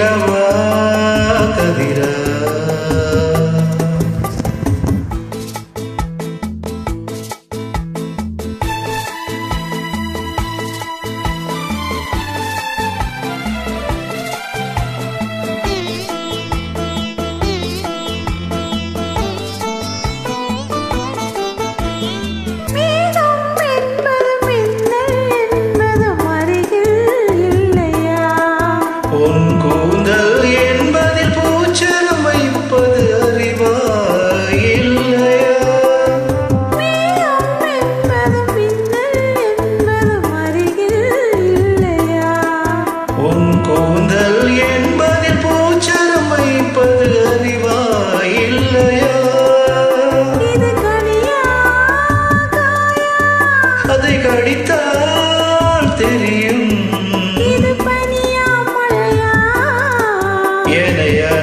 நிலவா கதிரா.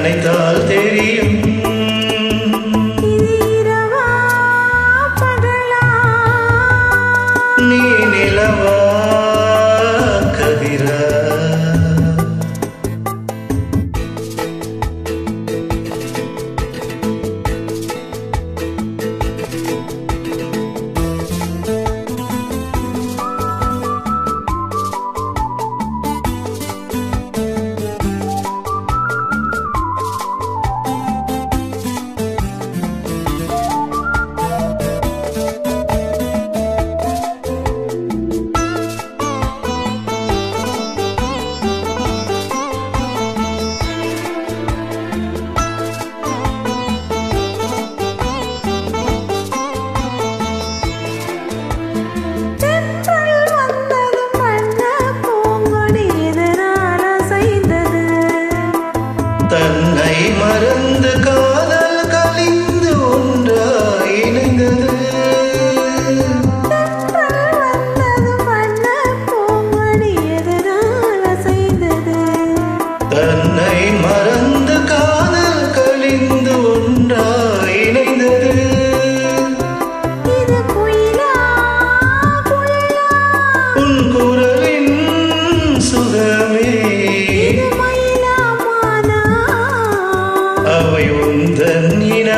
என்னை அணைத்தால் தெரியும் நீ நிலவா மயிலா